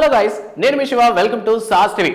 Hello guys నేను మీ Shiva welcome to Saas TV.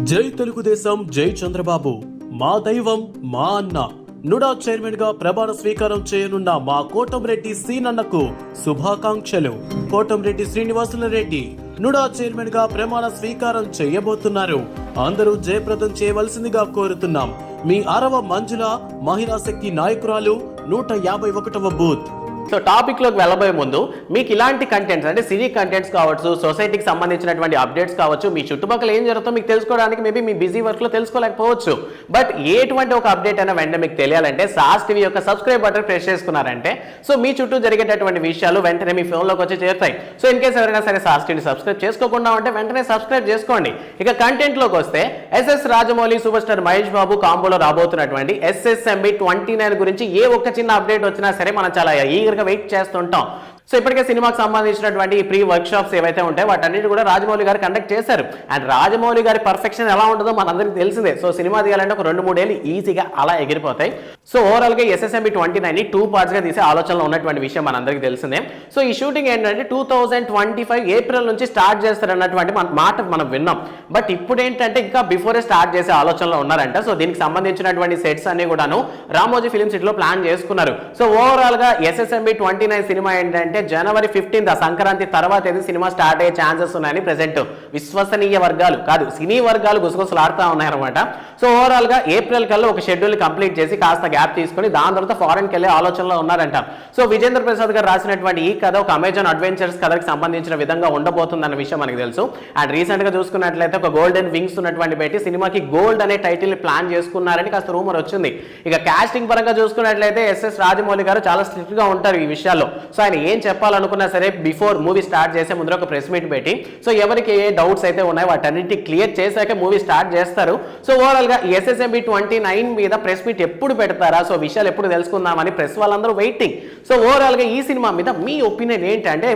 Jai Telugu Desam Jai Chandrababu. మా దైవం మా అన్న. నుడా చైర్మన్గా ప్రమాణ స్వీకారం చేయనున్న మా కోటంరెడ్డి సీనన్నకు శుభాకాంక్షలు. కోటంరెడ్డి శ్రీనివాసుల రెడ్డి నుడా చైర్మన్గా ప్రమాణ స్వీకారం చేయబోతున్నారు. అందరూ జయప్రదం చేయవలసిందిగా కోరుతున్నాం. మీ అరవ మంజుల మహిళా శక్తి నాయకురాలు నూట యాభై ఒకటవ బూత్. సో టాపిక్లోకి వెళ్ళబోయే ముందు మీకు ఇలాంటి కంటెంట్స్ అంటే సినీ కంటెంట్స్ కావచ్చు సొసైటీకి సంబంధించినటువంటి అప్డేట్స్ కావచ్చు మీ చుట్టుపక్కల ఏం జరుగుతుందో మీకు తెలుసుకోవడానికి మేబీ మీ బిజీ వర్క్లో తెలుసుకోలేకపోవచ్చు. బట్ ఎటువంటి ఒక అప్డేట్ అయినా వెంటనే మీకు తెలియాలంటే సాస్ టీవీ యొక్క సబ్స్క్రైబ్ బటన్ ప్రెస్ చేసుకున్నారంటే సో మీ చుట్టూ జరిగేటటువంటి విషయాలు వెంటనే మీ ఫోన్లోకి వచ్చి చేరుతాయి. సో ఇన్ కేసు ఎవరైనా సరే సాస్ టీవీని సబ్స్క్రైబ్ చేసుకోకుండా ఉంటే వెంటనే సబ్స్క్రైబ్ చేసుకోండి. ఇక కంటెంట్లోకి వస్తే SS Rajamouli super star Mahesh Babu కాంబోలో రాబోతున్నటువంటి ఎస్ఎస్ఎంబి ట్వంటీ నైన్ గురించి ఏ ఒక్క చిన్న అప్డేట్ వచ్చినా సరే మనం చాలా ఈగర్గా వెయిట్ చేస్తుంటాం. సో ఇప్పటికే సినిమాకి సంబంధించినటువంటి ప్రీ వర్క్ షాప్స్ ఏవైతే ఉంటాయో వాటన్నిటి కూడా రాజమౌళి గారు కండక్ట్ చేశారు. అండ్ రాజమౌళి గారి పర్ఫెక్షన్ ఎలా ఉంటుందో మనందరికీ తెలిసిందే. సో సినిమా తీయాలంటే ఒక రెండు మూడేళ్ళు ఈజీగా అలా ఎగిరిపోతాయి. సో ఓవరాల్గా ఎస్ఎస్ఎంబి ట్వంటీ నైన్ టూ పార్ట్స్గా తీసే ఆలోచనలో ఉన్నటువంటి విషయం మనందరికీ తెలిసిందే. సో ఈ షూటింగ్ ఏంటంటే two thousand twenty five April నుంచి స్టార్ట్ చేస్తారన్నటువంటి మన మాట మనం విన్నాం. బట్ ఇప్పుడు ఏంటంటే ఇంకా బిఫోరే స్టార్ట్ చేసే ఆలోచనలో ఉన్నారంట. సో దీనికి సంబంధించినటువంటి సెట్స్ అన్ని కూడాను రామోజీ ఫిలిం సిటీలో ప్లాన్ చేసుకున్నారు. సో ఓవరాల్గా ఎస్ఎస్ఎంబి ట్వంటీ నైన్ సినిమా ఏంటంటే జనవరి ఫిఫ్టీన్త్ సంక్రాంతి తర్వాత ఏది సినిమా స్టార్ట్ అయ్యే ఛాన్సెస్ ఉన్నాయని ప్రజెంట్ విశ్వసనీయ వర్గాలు కాదు సినీ వర్గాలు గుసగుసలాడుతూ ఉన్నాయన్నమాట. సో ఓవరాల్గా ఏప్రిల్ కల్లా ఒక షెడ్యూల్ కంప్లీట్ చేసి కాస్త గ్యాప్ తీసుకొని దాని తర్వాత ఫారెన్కి వెళ్ళే ఆలోచనలో ఉన్నారంట. సో విజేంద్ర ప్రసాద్ గారు రాసినటువంటి ఈ కథ ఒక అమెజాన్ అడ్వెంచర్స్ కథకి సంబంధించిన విధంగా ఉండబోతుందన్న విషయం మనకు తెలుసు. అండ్ రీసెంట్గా చూసుకున్నట్లయితే ఒక గోల్డెన్ వింగ్స్ ఉన్నటువంటి పెట్టి సినిమాకి గోల్డ్ అనే టైటిల్ ప్లాన్ చేసుకున్నారని కాస్త రూమర్ వచ్చింది. ఇక కాస్టింగ్ పరంగా చూసుకున్నట్లయితే ఎస్ఎస్ రాజమౌళి గారు చాలా స్ట్రిక్ట్గా ఉంటారు ఈ విషయాల్లో. సో ఆయన ఏం చెప్పాలనుకున్నా సరే బిఫోర్ మూవీ స్టార్ట్ చేసే ముందర ఒక ప్రెస్ మీట్ పెట్టి సో ఎవరికి ఏ డౌట్స్ అయితే ఉన్నాయో వాటన్నిటి క్లియర్ చేశాక మూవీ స్టార్ట్ చేస్తారు. సో ఓవరాల్గా ఎస్ఎస్ఎంబి ట్వంటీ నైన్ మీద ప్రెస్ మీట్ ఎప్పుడు పెడతారా? సో విషయాలు ఎప్పుడు తెలుసుకుందామని ప్రెస్ వాళ్ళందరూ వెయిటింగ్ సో ఓవరాల్గా ఈ సినిమా మీద మీ ఒపీనియన్ ఏంటంటే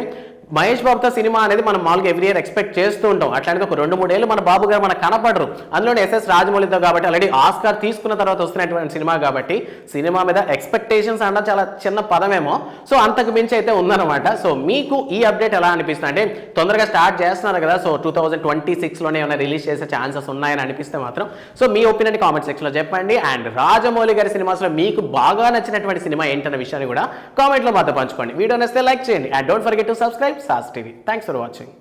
మహేష్ బాబుతో సినిమా అనేది మనం మామూలుగా ఎవ్రీ ఇయర్ ఎక్స్పెక్ట్ చేస్తూ ఉంటాం. అట్లాంటిది ఒక రెండు మూడేళ్ళు మన బాబు గారు మనకు కనపడరు. అందులోనే ఎస్ఎస్ రాజమౌళితో కాబట్టి ఆల్రెడీ ఆస్కార్ తీసుకున్న తర్వాత వస్తున్నటువంటి సినిమా కాబట్టి సినిమా మీద ఎక్స్పెక్టేషన్స్ అన్న చాలా చిన్న పదమేమో. సో అంతకు మించి అయితే ఉందన్నమాట. సో మీకు ఈ అప్డేట్ ఎలా అనిపిస్తుంది? అంటే తొందరగా స్టార్ట్ చేస్తున్నారు కదా. సో టూ థౌజండ్ ట్వంటీ సిక్స్లోనే ఏమైనా రిలీజ్ చేసే ఛాన్సెస్ ఉన్నాయని అనిపిస్తే మాత్రం. సో మీ ఒపీనియన్ కామెంట్ సెక్షన్లో చెప్పండి. అండ్ రాజమౌళి గారి సినిమాస్లో మీకు బాగా నచ్చినటువంటి సినిమా ఏంటన్న విషయాన్ని కూడా కామెంట్లో మాతో పంచుకోండి. వీడియో నచ్చితే లైక్ చేయండి. And don't forget to subscribe Saas TV thanks for watching